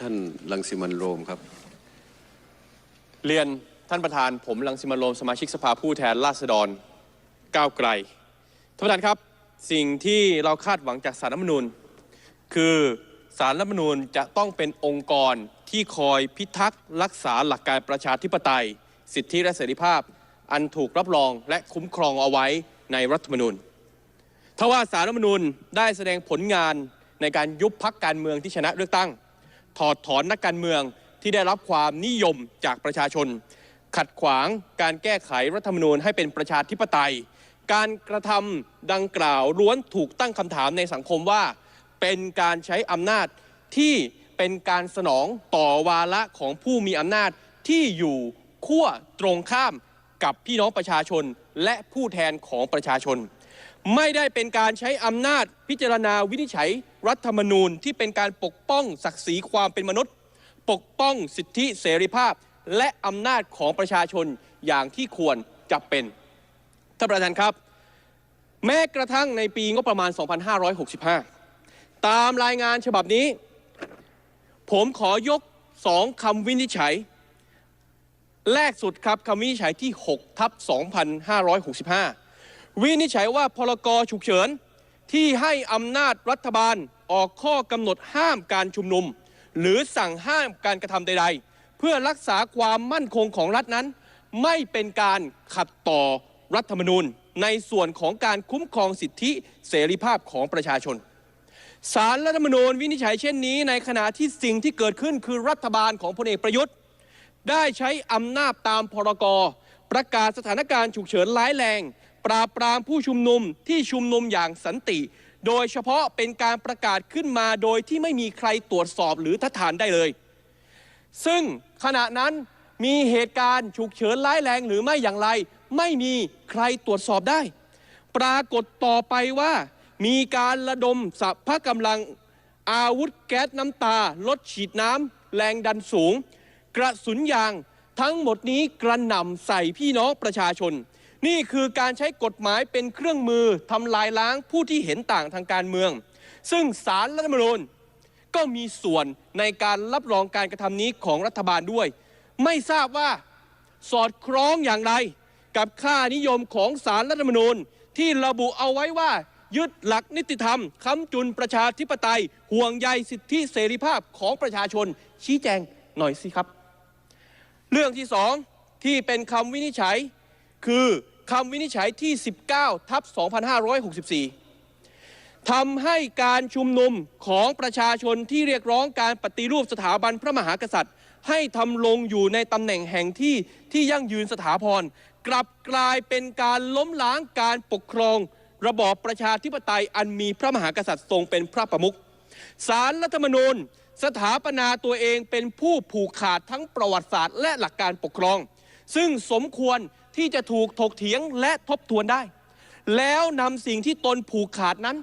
ท่านลังสิมันโรมครับ เรียนท่านประธานผมลังสิมันโรมสมาชิกสภาผู้แทนราษฎรก้าวไกลท่านประธานครับสิ่งที่เราคาดหวังจากสารรัฐมนูญ คือสารรัฐมนูญจะต้องเป็นองค์กรที่คอยพิทักษ์รักษาหลักการประชาธิปไตย สิทธิและเสรีภาพ อันถูกรับรองและคุ้มครองเอาไว้ในรัฐธรรมนูญทว่าสารรัฐมนูญได้แสดงผลงานในการยุบพักการเมืองที่ชนะเลือกตั้ง ถอดถอนนักการเมืองที่ได้รับความนิยมจากประชาชน ขัดขวางการแก้ไขรัฐธรรมนูญให้เป็นประชาธิปไตย การกระทำดังกล่าวล้วนถูกตั้งคำถามในสังคมว่า เป็นการใช้อำนาจที่เป็นการสนองต่อวาระของผู้มีอำนาจที่อยู่ขั้วตรงข้ามกับพี่น้องประชาชนและผู้แทนของประชาชน ไม่ได้เป็นการใช้อำนาจพิจารณาวินิจฉัยรัฐธรรมนูญที่เป็นการปกป้องศักดิ์ศรีความเป็นมนุษย์ ปกป้องสิทธิเสรีภาพ และอำนาจของประชาชนอย่างที่ควรจะเป็นท่านประธานครับ แม้กระทั่งในปีงบประมาณ 2565 ตามรายงานฉบับนี้ ผมขอยกสองคำวินิจฉัย แรกสุดครับคำวินิจฉัยที่ 6 ทับ 2565 วินิจฉัยว่าพรกฉุกเฉินที่ให้อำนาจรัฐบาลออกข้อกำหนดห้ามการชุมนุม หรือสั่งห้ามการกระทำใด ๆ เพื่อรักษาความมั่นคงของรัฐนั้น ไม่เป็นการขัดต่อรัฐธรรมนูญ ในส่วนของการคุ้มครองสิทธิเสรีภาพของประชาชนสารรัฐธรรมนูญวินิจฉัยเช่นนี้ ในขณะที่สิ่งที่เกิดขึ้นคือรัฐบาลของพลเอกประยุทธ์ ได้ใช้อำนาจตามพรก ประกาศสถานการณ์ฉุกเฉินร้ายแรง ปราบปรามผู้ชุมนุมที่ชุมนุมอย่างสันติ โดยเฉพาะเป็นการประกาศขึ้นมาโดยที่ไม่มีใครตรวจสอบหรือทัดทานได้เลย ซึ่งขณะนั้นมีเหตุการณ์ฉุกเฉินร้ายแรงหรือไม่อย่างไร ไม่มีใครตรวจสอบได้ ปรากฏต่อไปว่ามีการระดมสัพพะกำลังอาวุธแก๊สน้ำตาลดฉีดน้ำแรงดันสูง กระสุนยางทั้งหมดนี้กระหน่ำใส่พี่น้องประชาชน นี่คือการใช้กฎหมายเป็นเครื่องมือทำลายล้างผู้ที่เห็นต่างทางการเมือง ซึ่งสารรัฐธรรมนูญก็มีส่วนในการรับรองการกระทำนี้ของรัฐบาลด้วย ไม่ทราบว่าสอดคล้องอย่างไร กับค่านิยมของสารรัฐธรรมนูญที่ระบุเอาไว้ว่า ยึดหลักนิติธรรมค้ำจุนประชาธิปไตย ห่วงใยสิทธิเสรีภาพของประชาชน ชี้แจงหน่อยสิครับ เรื่องที่สองที่เป็นคำวินิจฉัย คือ คำวินิจฉัยที่ 19 ทับ 2564 ทำให้การชุมนุมของประชาชนที่เรียกร้องการปฏิรูปสถาบันพระมหากษัตริย์ ให้ทำลงอยู่ในตำแหน่งแห่งที่ที่ยั่งยืนสถาพร กลับกลายเป็นการล้มล้างการปกครอง ระบอบประชาธิปไตยอันมีพระมหากษัตริย์ทรงเป็นพระประมุขสารรัฐธรรมนูญสถาปนาตัวเองเป็นผู้ผูกขาดทั้งประวัติศาสตร์และหลักการปกครอง ซึ่งสมควร ที่จะถูกถกเถียงและทบทวนได้ แล้วนำสิ่งที่ตนผูกขาดนั้น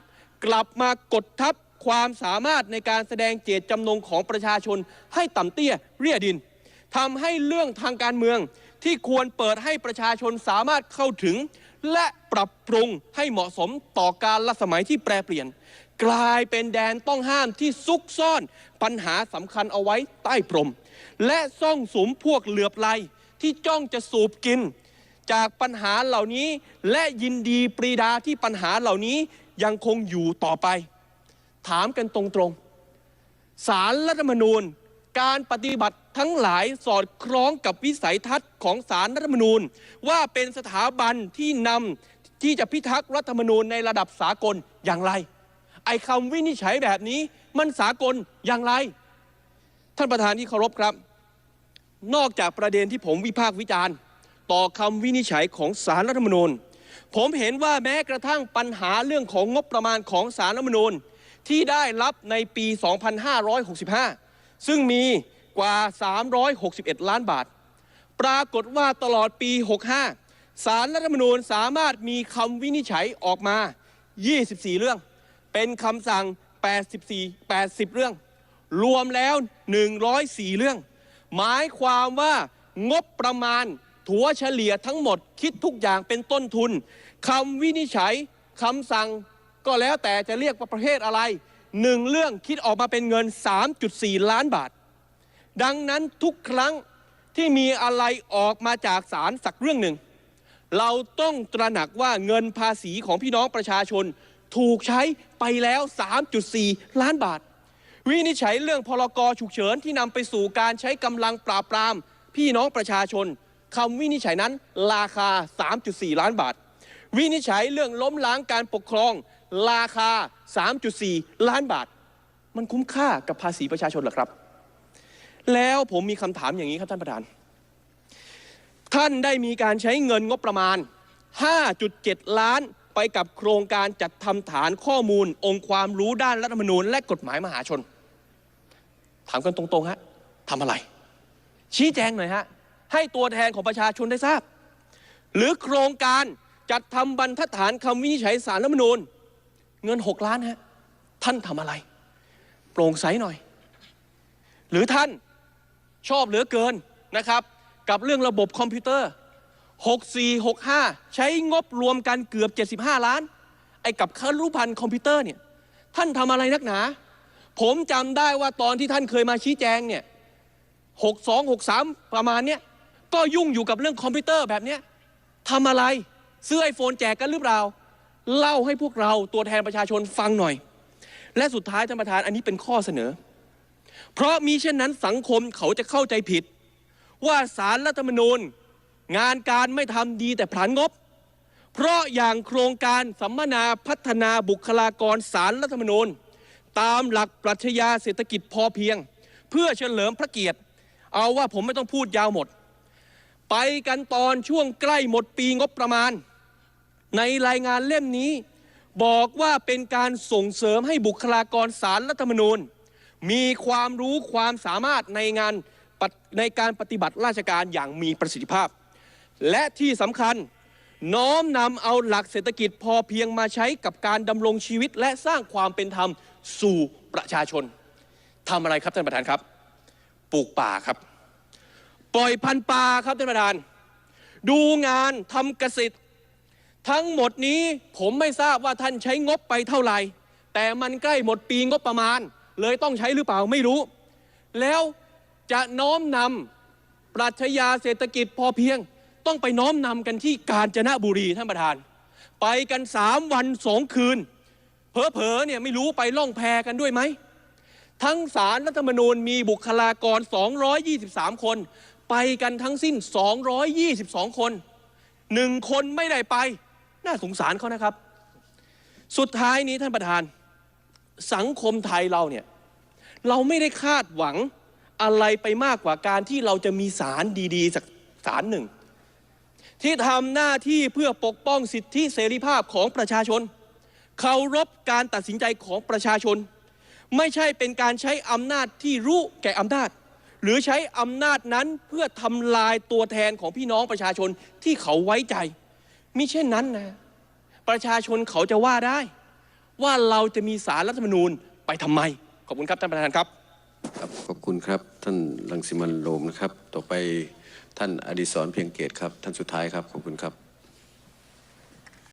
กลับมากดทับความสามารถในการแสดงเจตจำนงของประชาชนให้ต่ำเตี้ยเรียดินทำให้เรื่องทางการเมืองที่ควรเปิดให้ประชาชนสามารถเข้าถึง และปรับปรุงให้เหมาะสมต่อการละสมัยที่แปรเปลี่ยน กลายเป็นแดนต้องห้ามที่ซุกซ่อนปัญหาสำคัญเอาไว้ใต้พรม และซ่องสุมพวกเหลือบไลที่จ้องจะสูบกิน จากปัญหาเหล่านี้และยินดีปรีดาที่ปัญหาเหล่านี้ยังคงอยู่ต่อไป ถามกันตรงๆสารรัฐธรรมนูญ การปฏิบัติทั้งหลายสอดคล้องกับวิสัยทัศน์ของสารรัฐธรรมนูญ ว่าเป็นสถาบันที่นำที่จะพิทักษ์รัฐธรรมนูญในระดับสากลอย่างไร ไอ้คำวินิจฉัยแบบนี้มันสากลอย่างไร ท่านประธานที่เคารพครับ นอกจากประเด็นที่ผมวิพากษ์วิจารณ์ ต่อคำวินิจฉัยของสารรัฐธรรมนูญ ผมเห็นว่าแม้กระทั่งปัญหาเรื่องของงบประมาณของสารรัฐธรรมนูญ ที่ได้รับในปี 2565 ซึ่งมีกว่า 361 ล้านบาท ปรากฏว่าตลอดปี 65 สารรัฐธรรมนูญสามารถมีคำวินิจฉัยออกมา 24 เรื่อง เป็นคำสั่ง 84 80 เรื่อง รวมแล้ว 104 เรื่อง หมายความว่างบประมาณ ถัวเฉลี่ยทั้งหมดคิดทุกอย่างเป็นต้นทุนคำวินิจฉัยคำสั่งก็แล้วแต่จะเรียกว่าประเภทอะไรหนึ่งเรื่องคิดออกมาเป็นเงิน 3.4 ล้านบาท ดังนั้นทุกครั้งที่มีอะไรออกมาจากศาลสักเรื่องหนึ่ง เราต้องตระหนักว่าเงินภาษีของพี่น้องประชาชนถูกใช้ไปแล้ว 3.4 ล้านบาท วินิจฉัยเรื่องพรกรฉุกเฉินที่นำไปสู่การใช้กำลังปราบปราม พี่น้องประชาชน คำวินิจฉัยนั้นราคา 3.4 ล้านบาท วินิจฉัยเรื่องล้มล้างการปกครอง ราคา 3.4 ล้านบาท มันคุ้มค่ากับภาษีประชาชนหรอครับ แล้วผมมีคำถามอย่างนี้ครับท่านประธาน ท่านได้มีการใช้เงินงบประมาณ 5.7 ล้านไปกับโครงการจัดทำฐานข้อมูล องค์ความรู้ด้านรัฐธรรมนูญ และกฎหมายมหาชน ถามกันตรงๆฮะทำอะไร ชี้แจงหน่อยฮะ ให้ตัวแทนของประชาชนได้ทราบ หรือโครงการจัดทำบรรทัดฐานคำวินิจฉัยสารรัฐมนูญ เงิน 6 ล้านฮะท่านทำอะไร โปร่งใสหน่อย หรือท่านชอบเหลือเกินนะครับ กับเรื่องระบบคอมพิวเตอร์ 64 65 ใช้งบรวมกันเกือบ 75 ล้าน ไอ้กับคารุพันธ์คอมพิวเตอร์เนี่ยท่านทำอะไรนักหนา ผมจำได้ว่าตอนที่ท่านเคยมาชี้แจงเนี่ย 62 63 ประมาณเนี้ย ก็ยุ่งอยู่กับเรื่องคอมพิวเตอร์แบบนี้ทำอะไร ซื้อไอโฟนแจกกันหรือเปล่า เล่าให้พวกเราตัวแทนประชาชนฟังหน่อย และสุดท้ายท่านประธานอันนี้เป็นข้อเสนอ เพราะมีเช่นนั้นสังคมเขาจะเข้าใจผิด ว่าสารรัฐธรรมนูญ งานการไม่ทำดีแต่ผลานงบ เพราะอย่างโครงการสัมมนาพัฒนาบุคลากรสารรัฐธรรมนูญ ตามหลักปรัชญาเศรษฐกิจพอเพียง เพื่อเฉลิมพระเกียรติ เอาว่าผมไม่ต้องพูดยาวหมด ไปกันตอนช่วงใกล้หมดปีงบประมาณ ในรายงานเล่มนี้ บอกว่าเป็นการส่งเสริมให้บุคลากรสารรัฐธรรมนูญ มีความรู้ความสามารถในงานในการปฏิบัติราชการอย่างมีประสิทธิภาพ และที่สำคัญน้อมนำเอาหลักเศรษฐกิจพอเพียงมาใช้กับการดำรงชีวิตและสร้างความเป็นธรรมสู่ประชาชนทำอะไรครับท่านประธานครับ ปลูกป่าครับ ปล่อยพันป่าครับท่านประธาน ดูงานทำเกษตร ทั้งหมดนี้ผมไม่ทราบว่าท่านใช้งบไปเท่าไหร่ แต่มันใกล้หมดปีงบประมาณ เลยต้องใช้หรือเปล่าไม่รู้ แล้วจะน้อมนำปรัชญาเศรษฐกิจพอเพียง ต้องไปน้อมนำกันที่กาญจนบุรีท่านประธาน ไปกันสามวันสองคืน เผลอๆเนี่ยไม่รู้ไปล่องแพกันด้วยไหมทั้งสารรัฐธรรมนูญมีบุคลากร 223 คน ไปกันทั้งสิ้น 222 คน หนึ่งคนไม่ได้ไป น่าสงสารเขานะครับ สุดท้ายนี้ท่านประธาน สังคมไทยเราเนี่ย เราไม่ได้คาดหวังอะไรไปมากกว่าการที่เราจะมีสารดีๆ สักสารหนึ่ง ที่ทำหน้าที่เพื่อปกป้องสิทธิเสรีภาพของประชาชนเคารพการตัดสินใจของประชาชน ไม่ใช่เป็นการใช้อำนาจที่รู้แก่อำนาจ หรือใช้อำนาจนั้นเพื่อทำลายตัวแทนของพี่น้องประชาชนที่เขาไว้ใจมิเช่นนั้นนะประชาชนเขาจะว่าได้ ว่าเราจะมีสารรัฐธรรมนูญไปทำไม ขอบคุณครับท่านประธานครับครับขอบคุณครับ ท่านรังสิมันโรมนะครับ ต่อไปท่านอดิศรเพียงเกตครับ ท่านสุดท้ายครับ ขอบคุณครับ